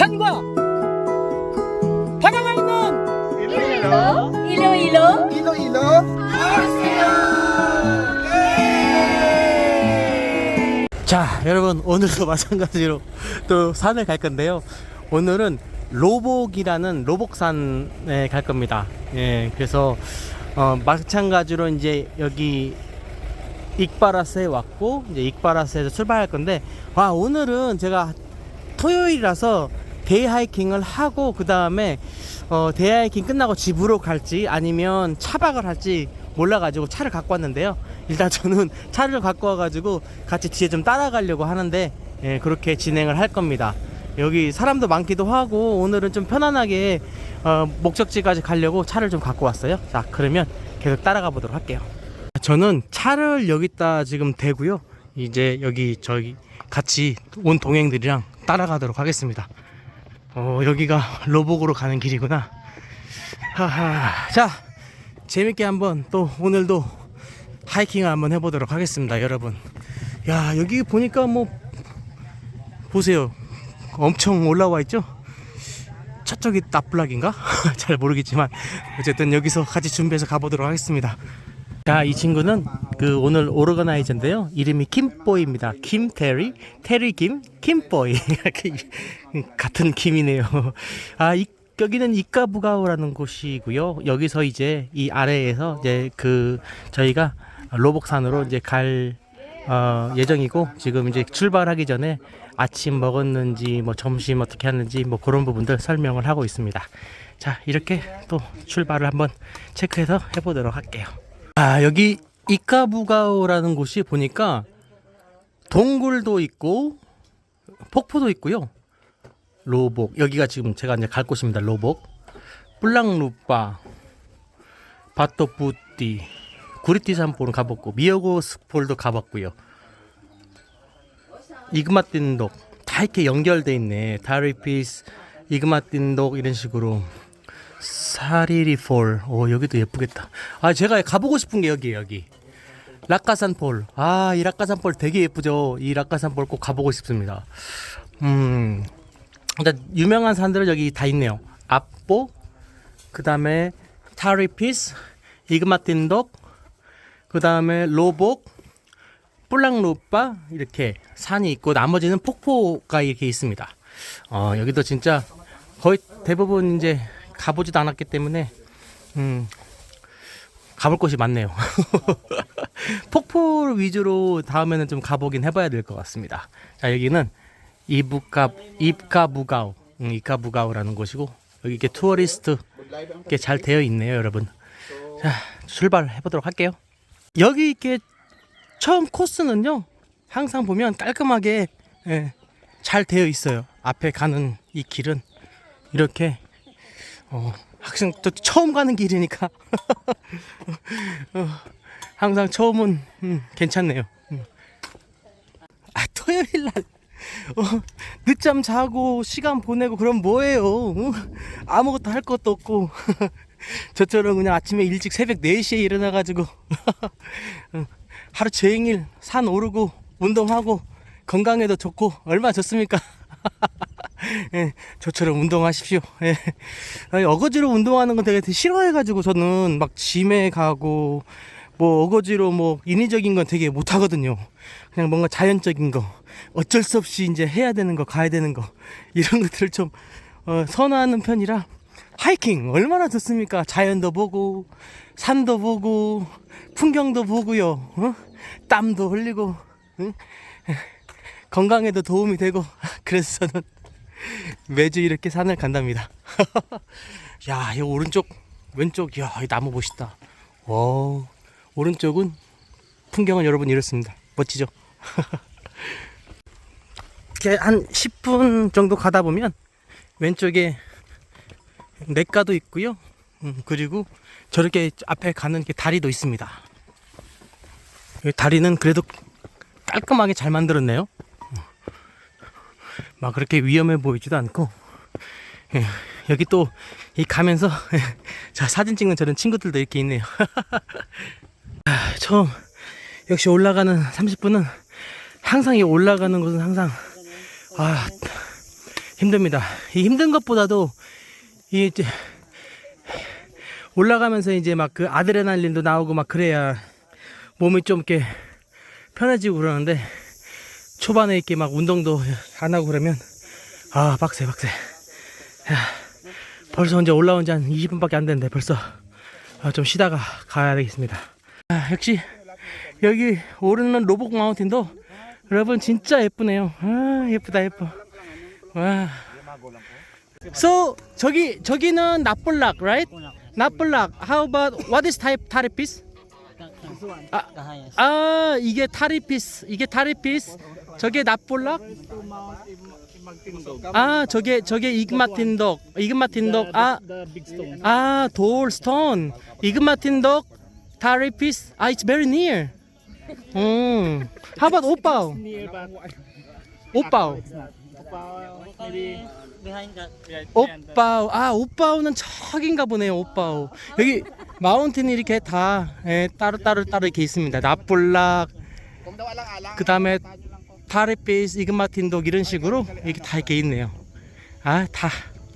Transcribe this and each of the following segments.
산과 바다가 있는 일로 일로 일로. 이로 이로. 자 여러분 오늘도 마찬가지로 또 산을 갈 건데요. 오늘은 로복이라는 로복산에 갈 겁니다. 예 그래서 어, 마찬가지로 이제 여기 익바라스에 왔고 이제 익바라스에서 출발할 건데 와 오늘은 제가 토요일이라서 데이 하이킹을 하고 그 다음에 어, 데이 하이킹 끝나고 집으로 갈지 아니면 차박을 할지 몰라가지고 차를 갖고 왔는데요. 일단 저는 차를 갖고 와가지고 같이 뒤에 좀 따라가려고 하는데 예, 그렇게 진행을 할 겁니다. 여기 사람도 많기도 하고 오늘은 좀 편안하게 어, 목적지까지 가려고 차를 좀 갖고 왔어요. 자 그러면 계속 따라가 보도록 할게요. 저는 차를 여기다 지금 대고요. 이제 여기 저기 같이 온 동행들이랑 따라가도록 하겠습니다. 어, 여기가 로복으로 가는 길이구나. 하하. 자, 재밌게 한번 또 오늘도 하이킹을 한번 해보도록 하겠습니다, 여러분. 야, 여기 보니까 뭐 보세요. 엄청 올라와 있죠? 저쪽이 나블락인가? 잘 모르겠지만 어쨌든 여기서 같이 준비해서 가보도록 하겠습니다. 자, 이 친구는 그 오늘 오르가나이저인데요. 이름이 김보이입니다. 김 테리, 테리 김, 김보이. 같은 김이네요. 아, 이, 여기는 이카부가오라는 곳이고요. 여기서 이제 이 아래에서 이제 그 저희가 로복산으로 이제 갈 어, 예정이고 지금 이제 출발하기 전에 아침 먹었는지 뭐 점심 어떻게 하는지 뭐 그런 부분들 설명을 하고 있습니다. 자, 이렇게 또 출발을 한번 체크해서 해보도록 할게요. 아 여기 이카부가오라는 곳이 보니까 동굴도 있고 폭포도 있고요. 로복 여기가 지금 제가 이제 갈 곳입니다. 로복 뿔랑루빠 바토푸띠 구리티산포는 가봤고 미어고 스폴도 가봤고요. 이그마틴독 다 이렇게 연결돼 있네. 다리피스 이그마틴독 이런 식으로 사리리 폴. 오, 여기도 예쁘겠다. 아, 제가 가보고 싶은 게 여기. 락가산 폴. 아, 이 락가산 폴 되게 예쁘죠? 이 락가산 폴 꼭 가보고 싶습니다. 음. 일단, 유명한 산들은 여기 다 있네요. 앞보, 그 다음에 타리피스, 이그마틴독, 그 다음에 로복, 뿔랑루빠, 이렇게 산이 있고, 나머지는 폭포가 이렇게 있습니다. 어, 여기도 진짜 거의 대부분 이제 가보지도 않았기 때문에 음, 가볼 곳이 많네요. 폭포 위주로 다음에는 좀 가보긴 해봐야 될 것 같습니다. 자 여기는 이부카 입카부가오, 음, 이카부가오라는 곳이고 여기 이렇게 투어리스트 이렇게 잘 되어 있네요, 여러분. 자 출발해 보도록 할게요. 여기 이렇게 처음 코스는요 항상 보면 깔끔하게 예, 잘 되어 있어요. 앞에 가는 이 길은 이렇게 어, 학생 또 처음 가는 길이니까 어, 항상 처음은 음, 괜찮네요. 음. 아 토요일 날 어, 늦잠 자고 시간 보내고 그럼 뭐해요? 어? 아무것도 할 것도 없고 저처럼 그냥 아침에 일찍 새벽 4시에 일어나 가지고 어, 하루 종일 산 오르고 운동하고 건강에도 좋고 얼마나 좋습니까? 예, 저처럼 운동하십시오. 예. 어거지로 운동하는 건 되게 싫어해가지고 저는 막 짐에 가고 뭐 어거지로 뭐 인위적인 건 되게 못하거든요. 그냥 뭔가 자연적인 거 어쩔 수 없이 이제 해야 되는 거 가야 되는 거 이런 것들을 좀 어, 선호하는 편이라 하이킹 얼마나 좋습니까? 자연도 보고 산도 보고 풍경도 보고요. 어? 땀도 흘리고 응? 건강에도 도움이 되고 그래서 저는 매주 이렇게 산을 간답니다. 야, 이 오른쪽, 왼쪽, 야, 이 나무 멋있다. 와, 오른쪽은 풍경은 여러분 이렇습니다. 멋지죠? 이렇게 한 10분 정도 가다 보면 왼쪽에 냇가도 있고요. 음, 그리고 저렇게 앞에 가는 게 다리도 있습니다. 이 다리는 그래도 깔끔하게 잘 만들었네요. 막 그렇게 위험해 보이지도 않고 예, 여기 또 이 가면서 자 사진 찍는 저런 친구들도 이렇게 있네요. 아, 처음 역시 올라가는 30분은 항상 이 올라가는 곳은 항상 아 힘듭니다. 이 힘든 것보다도 이 이제 올라가면서 이제 막 그 아드레날린도 나오고 막 그래야 몸이 좀 이렇게 편해지고 그러는데 초반에 이렇게 막 운동도 안 하고 그러면 아 빡세 빡세. 야, 벌써 이제 올라온 지 한 20분밖에 안 됐는데 벌써 아, 좀 쉬다가 가야 되겠습니다. 아, 역시 여기 오르는 로복 마운틴도 여러분 진짜 예쁘네요. 아 예쁘다 예뻐. 와. So 저기 저기는 나폴락 right? 나폴락 How about what is type 타리피스? 아, 아 이게 타리피스 이게 타리피스 저게 나폴락 아 저게 저게 이그마틴덕. 이그마틴덕. 아아 돌 스톤. 이그마틴덕 타리피스. 아 it's very near. 음. About 오빠오? 오빠오. 오빠오. 아 오빠오는 저긴가 보네요 오빠오. 여기 마운틴이 이렇게 다 예, 따로 따로 따로 이렇게 있습니다. 나폴락. 그 다음에 타레피스 이그마틴독 이런 식으로 이렇게 다 이렇게 있네요 아 다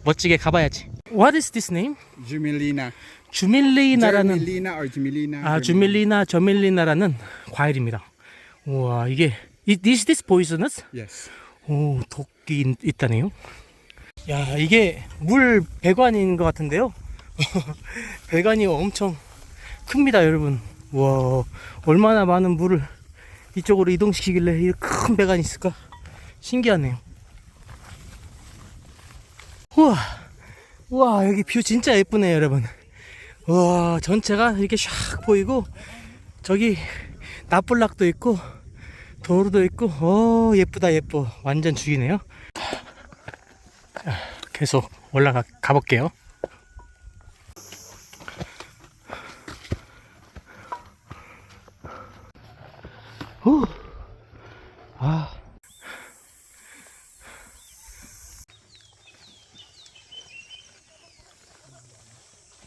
멋지게 가봐야지 What is this name? Jumelina. 주밀리나라는 Jumelina or Jumelina. 아 주밀리나 저밀리나라는 과일입니다 우와 이게 이- Is this poisonous? Yes. 오 독이 있, 있다네요. 야 이게 물 배관인 것 같은데요. 배관이 엄청 큽니다, 여러분. 와 얼마나 많은 물을 이쪽으로 이동시키길래 이큰 배관이 있을까? 신기하네요. 우와, 우와 여기 뷰 진짜 예쁘네요, 여러분. 와 전체가 이렇게 샥 보이고 저기 나폴락도 있고 도로도 있고 어 예쁘다 예뻐 완전 죽이네요 자, 계속 올라가 가볼게요 후. 아.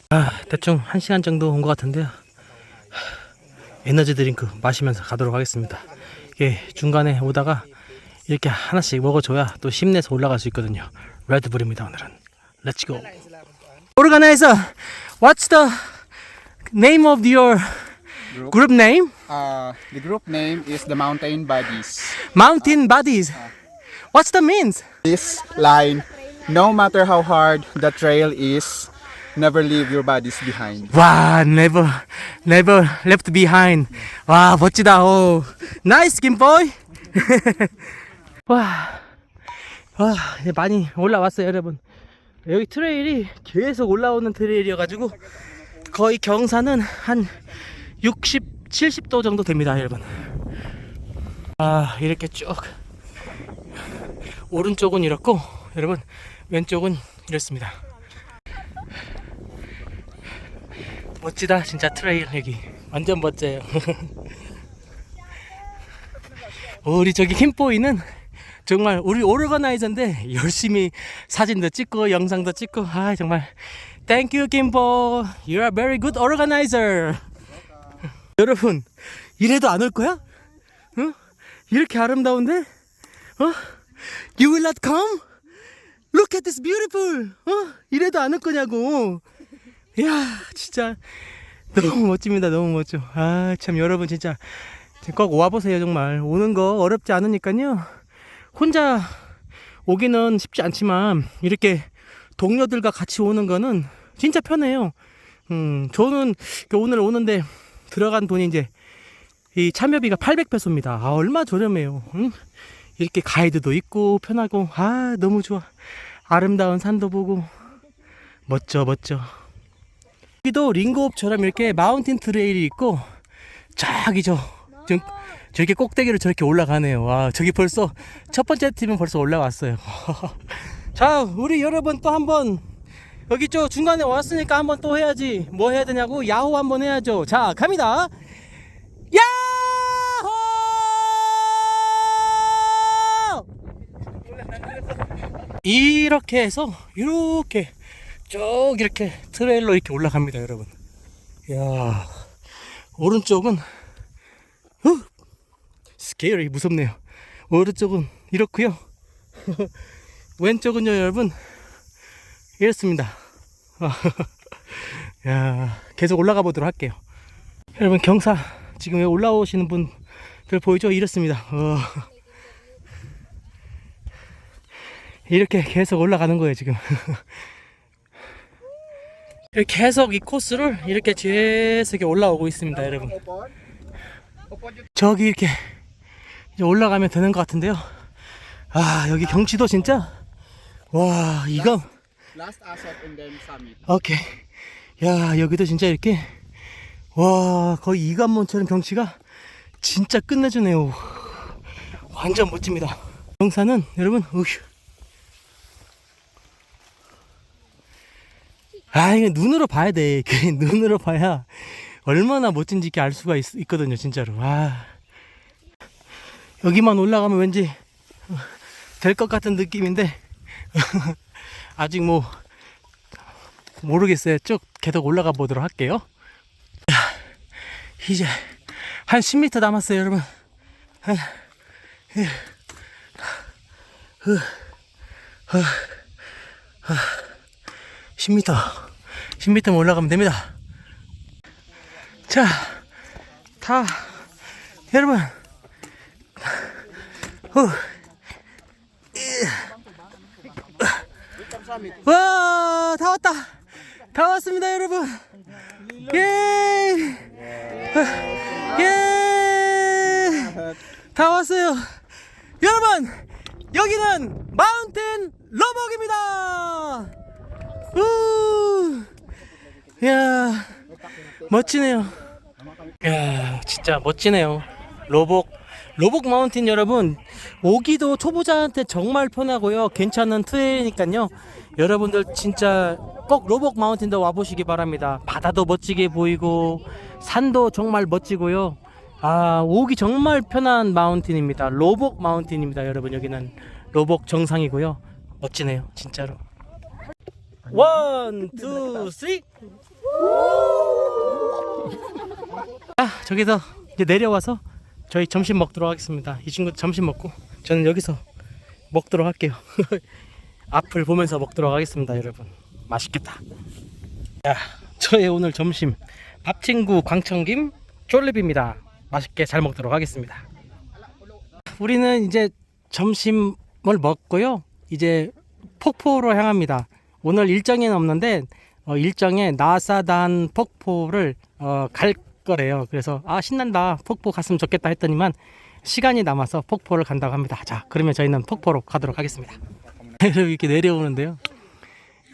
아 대충 한 시간 정도 온 것 같은데요 에너지 드링크 마시면서 가도록 하겠습니다 이게 중간에 오다가 이렇게 하나씩 먹어줘야 또 힘내서 올라갈 수 있거든요. 레드불입니다 오늘은. Go. Organizer, what's the name of your group name? Uh, the group name is the Mountain Buddies. Mountain Buddies. What's the means? This line, no matter how hard the trail is, never leave your buddies behind. 와, never, never left behind. 와, 멋지다. 오, 나이스 김보이. 와, 와, 이제 많이 올라왔어요, 여러분. 여기 트레일이 계속 올라오는 트레일이어가지고 거의 경사는 한 60, 70도 정도 됩니다, 여러분. 아, 이렇게 쭉. 오른쪽은 이렇고, 여러분 왼쪽은 이렇습니다. 멋지다 진짜 트레일 여기. 완전 멋져요. 우리 저기 킴보이는 정말 우리 오르가나이저인데 열심히 사진도 찍고 영상도 찍고. 아 정말. You 김보 You are very good organizer 여러분 이래도 안 올 거야? 어? 이렇게 아름다운데? 어? You will not come? Look at this beautiful 어? 이래도 안 올 거냐고 이야 진짜 너무 멋집니다 너무 멋져 아 참 여러분 진짜 꼭 와보세요 정말 오는 거 어렵지 않으니까요 혼자 오기는 쉽지 않지만 이렇게 동료들과 같이 오는 거는 진짜 편해요 음 저는 그 오늘 오는데 들어간 돈이 이제 이 참여비가 800페소입니다 아 얼마 저렴해요 응? 이렇게 가이드도 있고 편하고 아 너무 좋아 아름다운 산도 보고 멋져 멋져 여기도 링고업처럼 이렇게 마운틴 트레일이 있고 저기 저 지금 저렇게 꼭대기를 저렇게 올라가네요. 와 저기 벌써 첫 번째 팀은 벌써 올라왔어요. 자 우리 여러분 또 한번 여기 저 중간에 왔으니까 한번 또 해야지. 뭐 해야 되냐고 야호 한번 해야죠. 자 갑니다. 야호! 이렇게 해서 이렇게 쭉 이렇게 트레일로 이렇게 올라갑니다, 여러분. 야 오른쪽은 어? 스케일이 무섭네요. 오른쪽은 이렇고요. 왼쪽은요 여러분 이렇습니다. 야 계속 올라가 보도록 할게요. 여러분 경사 지금 올라오시는 분들 보이죠? 이렇습니다. 어. 이렇게 계속 올라가는 거예요 지금. 계속 이 코스를 이렇게 계속 올라오고 있습니다 여러분. 저기 이렇게 올라가면 되는 것 같은데요. 아 여기 경치도 진짜? 와 이거 Last asset and then summit. 오케이 야 여기도 진짜 이렇게 와 거의 이관문처럼 경치가 진짜 끝내주네요. 완전 멋집니다. 영산은 여러분 우휴. 아 이거 눈으로 봐야 돼. 그 눈으로 봐야 얼마나 멋진지 알 수가 있, 있거든요 진짜로. 아. 여기만 올라가면 왠지 될 것 같은 느낌인데 아직 뭐 모르겠어요. 쭉 계속 올라가 보도록 할게요. 자, 이제 한 10m 남았어요, 여러분. 한, 예. 흐, 흐, 흐. 10m. 10m만 올라가면 됩니다. 자, 다, 여러분. 후. 와, 다 왔다. 다 왔습니다, 여러분. 예. 예. 다 왔어요. 여러분, 여기는 마운틴 러벅입니다. 우. 야. 멋지네요. 야, 진짜 멋지네요. 로복 로복 마운틴 여러분 오기도 초보자한테 정말 편하고요. 괜찮은 트레이니까요. 여러분들 진짜 꼭 로복 마운틴도 와보시기 바랍니다. 바다도 멋지게 보이고 산도 정말 멋지고요. 아 오기 정말 편한 마운틴입니다. 로복 마운틴입니다. 여러분 여기는 로복 정상이고요. 멋지네요. 진짜로. 원, 투, 쓰리. 아 저기서 이제 내려와서 저희 점심 먹도록 하겠습니다. 이 친구 점심 먹고 저는 여기서 먹도록 할게요. 앞을 보면서 먹도록 하겠습니다, 여러분. 맛있겠다. 자, 저의 오늘 점심 밥친구 광천김 쫄립입니다. 맛있게 잘 먹도록 하겠습니다. 우리는 이제 점심을 먹고요. 이제 폭포로 향합니다. 오늘 일정에는 없는데 어, 일정에 나사단 폭포를 어, 갈 거래요. 그래서 아 신난다 폭포 갔으면 좋겠다 했더니만 시간이 남아서 폭포를 간다고 합니다. 자 그러면 저희는 폭포로 가도록 하겠습니다. 이렇게 내려오는데요.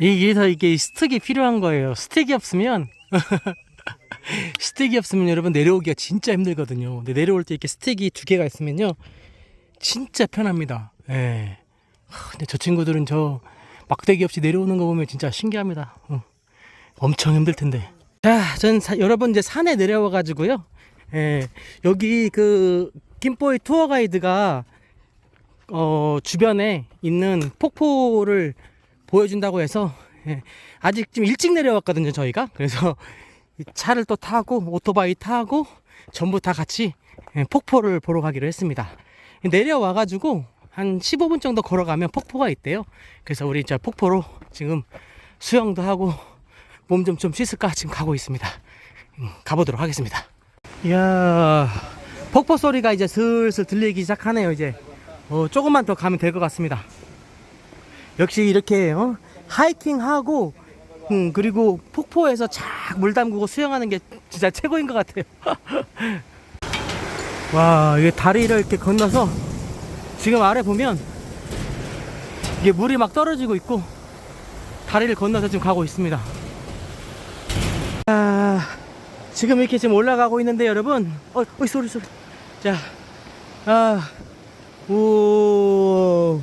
여기서 이게 스틱이 필요한 거예요. 스틱이 없으면 스틱이 없으면 여러분 내려오기가 진짜 힘들거든요. 근데 내려올 때 이렇게 스틱이 두 개가 있으면요 진짜 편합니다. 예. 하, 근데 저 친구들은 저 막대기 없이 내려오는 거 보면 진짜 신기합니다. 어. 엄청 힘들 텐데. 자, 전 사- 여러분 이제 산에 내려와 가지고요. 예, 여기 그 김포의 투어 가이드가 어, 주변에 있는 폭포를 보여준다고 해서 예, 아직 좀 일찍 내려왔거든요, 저희가. 그래서 이 차를 또 타고 오토바이 타고 전부 다 같이 예, 폭포를 보러 가기로 했습니다. 내려와 가지고 한 15분 정도 걸어가면 폭포가 있대요. 그래서 우리 저 폭포로 지금 수영도 하고 몸 좀 좀 씻을까 지금 가고 있습니다. 음, 가보도록 하겠습니다. 이야, 폭포 소리가 이제 슬슬 들리기 시작하네요. 이제 어, 조금만 더 가면 될 것 같습니다. 역시 이렇게 어, 하이킹하고 음, 그리고 폭포에서 착물 담그고 수영하는 게 진짜 최고인 것 같아요. 와, 이게 다리를 이렇게 건너서 지금 아래 보면 이게 물이 막 떨어지고 있고 다리를 건너서 지금 가고 있습니다. 아, 지금 이렇게 지금 올라가고 있는데 여러분, 어, 어 소리 소리. 자, 아, 오.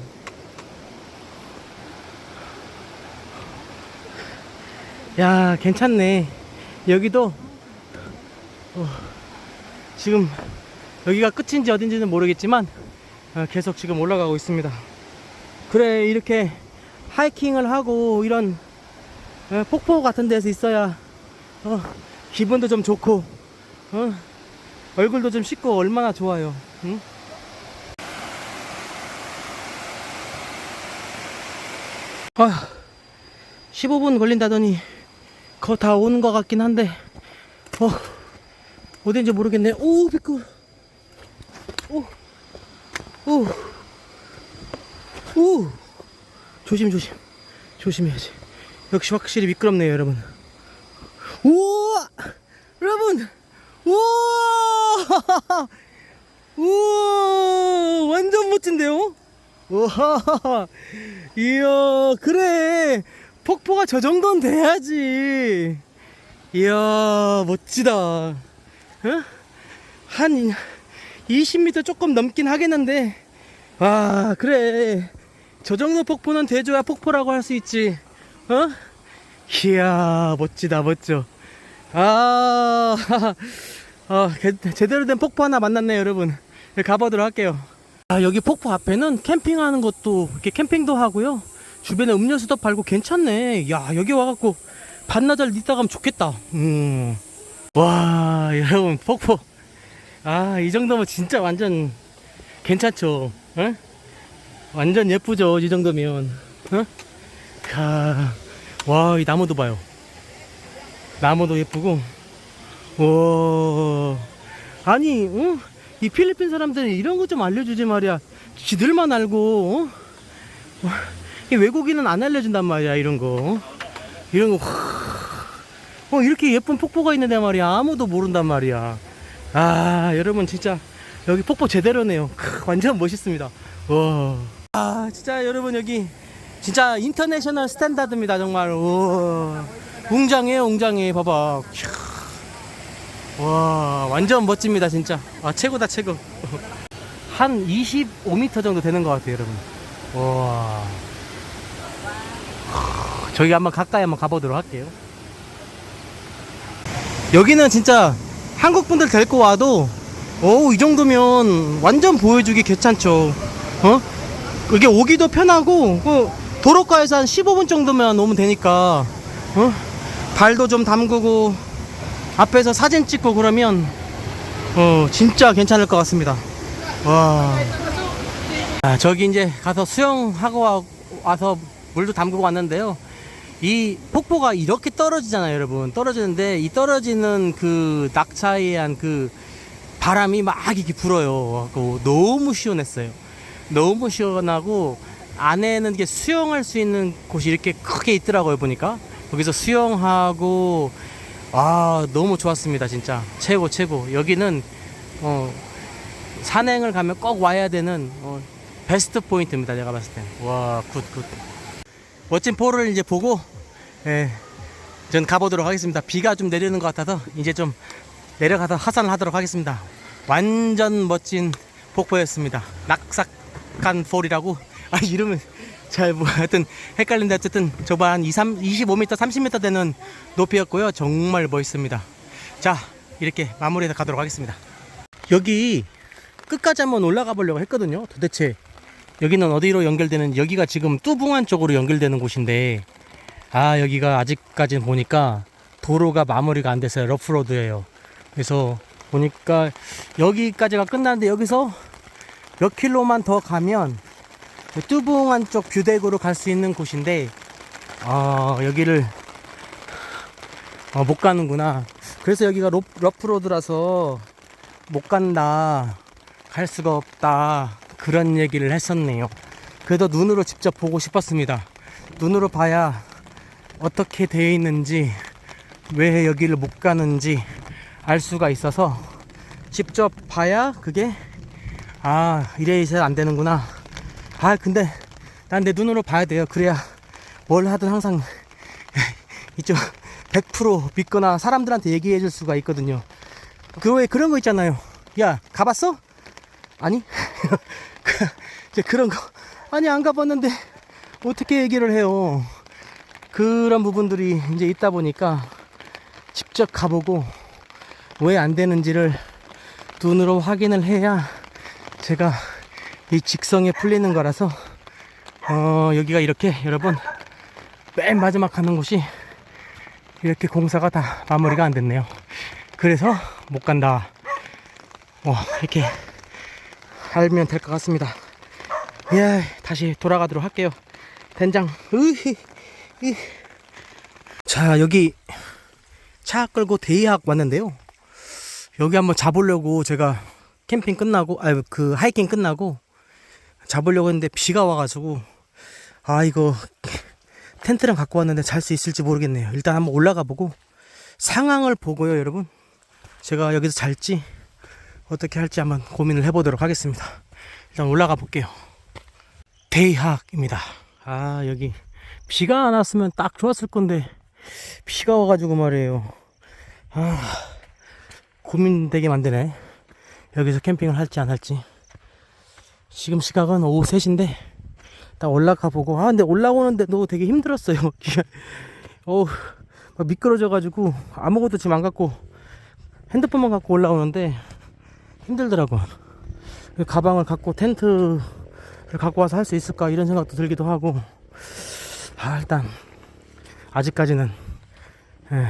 야, 괜찮네. 여기도 어, 지금 여기가 끝인지 어딘지는 모르겠지만 어, 계속 지금 올라가고 있습니다. 그래 이렇게 하이킹을 하고 이런 어, 폭포 같은 데서 있어야 어, 기분도 좀 좋고 어, 얼굴도 좀 씻고 얼마나 좋아요. 응? 아, 15분 걸린다더니 거 다 오는 것 같긴 한데 어 어딘지 모르겠네. 오 미끄. 오, 오, 오. 조심 조심 조심해야지. 역시 확실히 미끄럽네요, 여러분. 우와, 여러분, 우와, 우와, 완전 멋진데요? 우와, 이야, 그래. 폭포가 저 정도는 돼야지. 이야, 멋지다. 어? 한 20m 조금 넘긴 하겠는데, 아, 그래. 저 정도 폭포는 돼줘야 폭포라고 할 수 있지. 어? 이야, 멋지다, 멋져. 아, 아, 개- 제대로 된 폭포 하나 만났네요, 여러분. 네, 가보도록 할게요. 아, 여기 폭포 앞에는 캠핑하는 것도, 이렇게 캠핑도 하고요. 주변에 음료수도 팔고 괜찮네. 야, 여기 와갖고 반나절 있다 가면 좋겠다. 음. 와, 여러분, 폭포. 아, 이 정도면 진짜 완전 괜찮죠. 어? 완전 예쁘죠, 이 정도면. 어? 가, 와, 이 나무도 봐요. 나무도 예쁘고. 와, 아니, 어? 이 필리핀 사람들이 이런 거 좀 알려주지 말이야. 지들만 알고, 어? 와, 이 외국인은 안 알려준단 말이야, 이런 거. 이런 거, 어, 이렇게 예쁜 폭포가 있는데 말이야. 아무도 모른단 말이야. 아, 여러분, 진짜, 여기 폭포 제대로네요. 크, 완전 멋있습니다. 와. 아, 진짜 여러분, 여기, 진짜 인터내셔널 스탠다드입니다, 정말. 우와. 웅장해요, 웅장해. 봐봐. 캬. 와, 완전 멋집니다, 진짜. 아, 최고다, 최고. 한 25m 정도 되는 것 같아요, 여러분. 와. 저기 한번 가까이 한번 가보도록 할게요. 여기는 진짜 한국 분들 데리고 와도 오, 이 정도면 완전 보여주기 괜찮죠. 어? 이게 오기도 편하고 그 도로가에서 한 15분 정도면 오면 되니까 어? 발도 좀 담그고 앞에서 사진 찍고 그러면 어 진짜 괜찮을 것 같습니다. 와. 아, 저기 이제 가서 수영하고 와- 와서 물도 담그고 왔는데요. 이 폭포가 이렇게 떨어지잖아요, 여러분. 떨어지는데 이 떨어지는 그 낙차에 의한 그 바람이 막 이렇게 불어요. 그 너무 시원했어요. 너무 시원하고 안에는 이게 수영할 수 있는 곳이 이렇게 크게 있더라고요, 보니까. 거기서 수영하고 아, 너무 좋았습니다, 진짜. 최고 최고. 여기는 어 산행을 가면 꼭 와야 되는 어, 베스트 포인트입니다. 내가 봤을 때. 와, 굿, 굿. 멋진 포를 이제 보고, 예, 전 가보도록 하겠습니다. 비가 좀 내리는 것 같아서 이제 좀 내려가서 하산을 하도록 하겠습니다. 완전 멋진 폭포였습니다. 낙삭한 폴이라고. 아, 이름은 잘 뭐, 하여튼 헷갈린데 어쨌든 저번 한 2, 3, 25m, 30m 되는 높이였고요. 정말 멋있습니다. 자, 이렇게 마무리해서 가도록 하겠습니다. 여기 끝까지 한번 올라가 보려고 했거든요. 도대체 여기는 어디로 연결되는 여기가 지금 뚜붕안 쪽으로 연결되는 곳인데 아 여기가 아직까지는 보니까 도로가 마무리가 안 됐어요. 러프로드예요. 그래서 보니까 여기까지가 끝나는데 여기서 몇 킬로만 더 가면 뚜붕안 쪽 뷰덱으로 갈 수 있는 곳인데 아 여기를 어, 못 가는구나. 그래서 여기가 로, 러프로드라서 못 간다. 갈 수가 없다. 그런 얘기를 했었네요. 그래도 눈으로 직접 보고 싶었습니다. 눈으로 봐야 어떻게 되어 있는지, 왜 여기를 못 가는지 알 수가 있어서 직접 봐야 그게 아, 이래 이래 안 되는구나. 아, 근데 난 내 눈으로 봐야 돼요. 그래야 뭘 하든 항상 이쪽 100% 믿거나 사람들한테 얘기해 줄 수가 있거든요. 그왜 그런 거 있잖아요. 야, 가봤어? 아니? 그, 그런 거. 아니, 안 가봤는데, 어떻게 얘기를 해요? 그런 부분들이 이제 있다 보니까, 직접 가보고, 왜 안 되는지를 눈으로 확인을 해야, 제가 이 직성에 풀리는 거라서, 어, 여기가 이렇게, 여러분, 맨 마지막 하는 곳이, 이렇게 공사가 다 마무리가 안 됐네요. 그래서 못 간다. 뭐 이렇게 알면 될 것 같습니다. 예, 다시 돌아가도록 할게요. 된장. 으히, 으. 자, 여기 차 끌고 대이학 왔는데요. 여기 한번 잡으려고 제가 캠핑 끝나고, 아니, 그 하이킹 끝나고 잡으려고 했는데 비가 와가지고, 아, 이거 텐트랑 갖고 왔는데 잘 수 있을지 모르겠네요. 일단 한번 올라가 보고 상황을 보고요, 여러분. 제가 여기서 잘지 어떻게 할지 한번 고민을 해보도록 하겠습니다. 일단 올라가 볼게요. 대학입니다. 아, 여기 비가 안 왔으면 딱 좋았을 건데 비가 와가지고 말이에요. 아, 고민되게 만드네. 여기서 캠핑을 할지 안 할지. 지금 시각은 오후 3시인데 딱 올라가 보고 아 근데 올라오는데도 되게 힘들었어요. 어우 막 미끄러져가지고 아무것도 지금 안 갖고 핸드폰만 갖고 올라오는데 힘들더라고. 그 가방을 갖고 텐트를 갖고 와서 할 수 있을까 이런 생각도 들기도 하고 아 일단 아직까지는 예,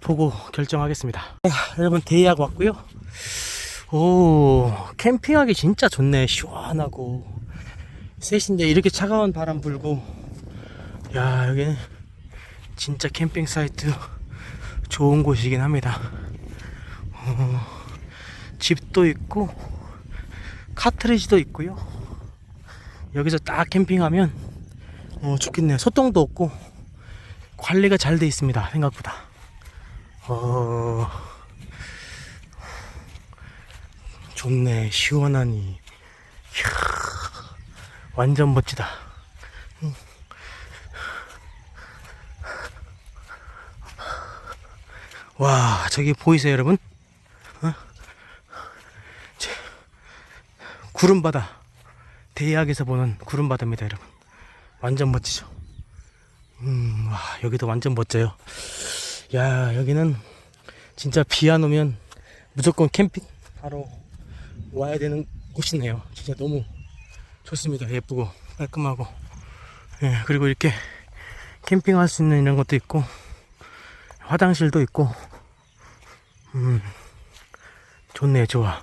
보고 결정하겠습니다. 아, 여러분 대이하고 왔고요. 오 캠핑하기 진짜 좋네. 시원하고. 셋인데 이렇게 차가운 바람 불고. 야 여기는 진짜 캠핑 사이트 좋은 곳이긴 합니다. 어, 집도 있고 카트리지도 있고요. 여기서 딱 캠핑하면 어, 좋겠네요. 소똥도 없고 관리가 잘 돼 있습니다. 생각보다. 어, 좋네 시원하니. 이야, 완전 멋지다. 응. 와 저기 보이세요 여러분? 어? 제- 구름바다. 대학에서 보는 구름바다입니다 여러분. 완전 멋지죠? 음, 와 여기도 완전 멋져요. 야 여기는 진짜 비 안 오면 무조건 캠핑? 하러 와야 되는 곳이네요. 진짜 너무 좋습니다. 예쁘고 깔끔하고. 예, 그리고 이렇게 캠핑할 수 있는 이런 것도 있고 화장실도 있고. 음 좋네 좋아.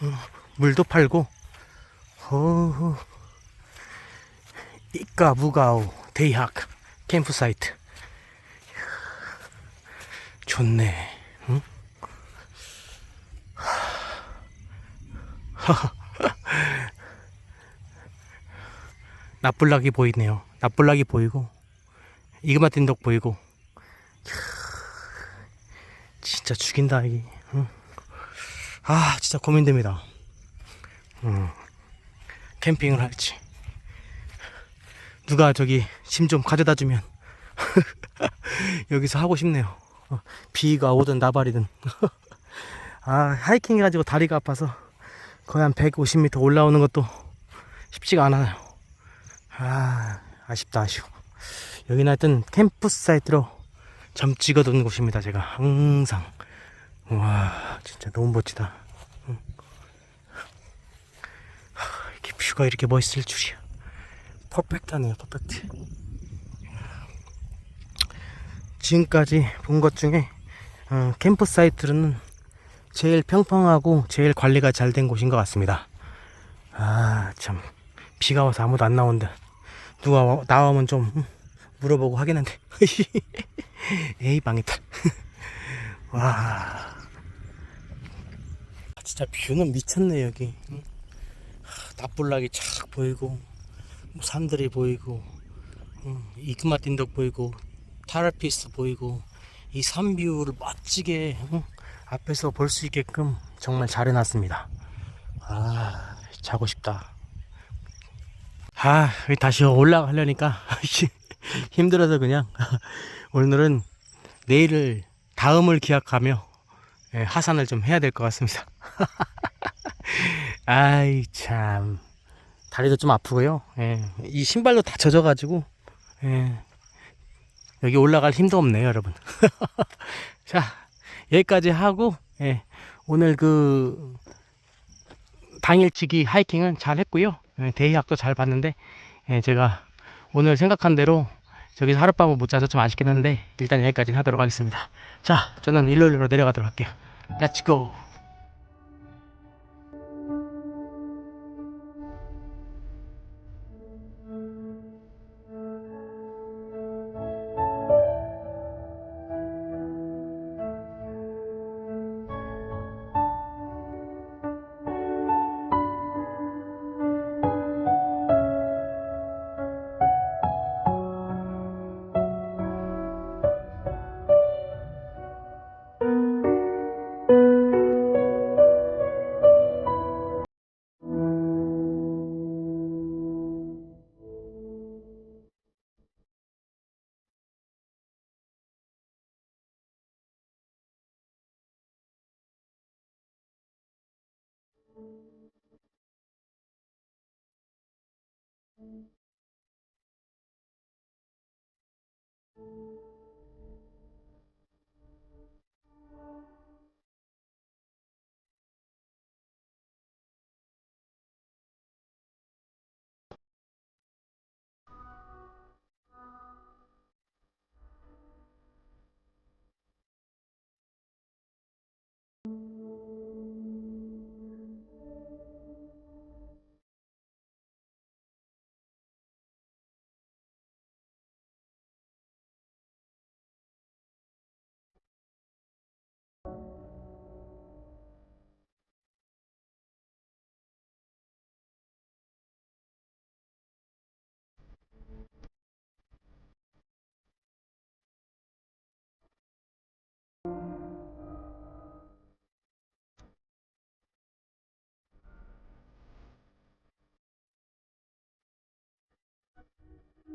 어, 물도 팔고. 어후. 이까부가오 대학 캠프사이트. 좋네. 응? 납불락이 보이네요. 납불락이 보이고 이그마틴 덕 보이고. 진짜 죽인다 이게. 응? 아 진짜 고민됩니다. 음, 캠핑을 할지. 누가 저기 짐 좀 가져다 주면 여기서 하고 싶네요. 어, 비가 오든 나발이든. 아 하이킹 해가지고 다리가 아파서 거의 한 150m 올라오는 것도 쉽지가 않아요. 아 아쉽다 아쉬워. 여기는 하여튼 캠프 사이트로 점 찍어둔 곳입니다 제가. 항상. 와 진짜 너무 멋지다. 응. 하, 이렇게 뷰가 이렇게 멋있을 줄이야. 퍼펙트하네요 퍼펙트. 지금까지 본 것 중에 어, 캠프 사이트는 제일 평평하고 제일 관리가 잘 된 곳인 것 같습니다. 아 참. 비가 와서 아무도 안 나온다. 누가 와- 나오면 좀 음, 물어보고 하겠는데. 에이 망했다. 와. 진짜 뷰는 미쳤네 여기. 납불락이 착 보이고 뭐 산들이 보이고 응, 이그마틴덕 보이고 타라피스 보이고 이 산뷰를 멋지게 응, 앞에서 볼 수 있게끔 정말 잘 해놨습니다 아 자고 싶다 아 다시 올라가려니까 힘들어서 그냥 오늘은 내일을 다음을 기약하며 예, 하산을 좀 해야 될 것 같습니다. 아이 참 다리도 좀 아프고요. 예, 이 신발도 다 젖어가지고 예, 여기 올라갈 힘도 없네요, 여러분. 자 여기까지 하고 예, 오늘 그 당일치기 하이킹은 잘 했고요. 예, 대의학도 잘 봤는데 예, 제가 오늘 생각한 대로 저기서 하룻밤을 못 자서 좀 아쉽긴 한데 일단 여기까지 하도록 하겠습니다. 자, 저는 일요일로 내려가도록 할게요. Let's.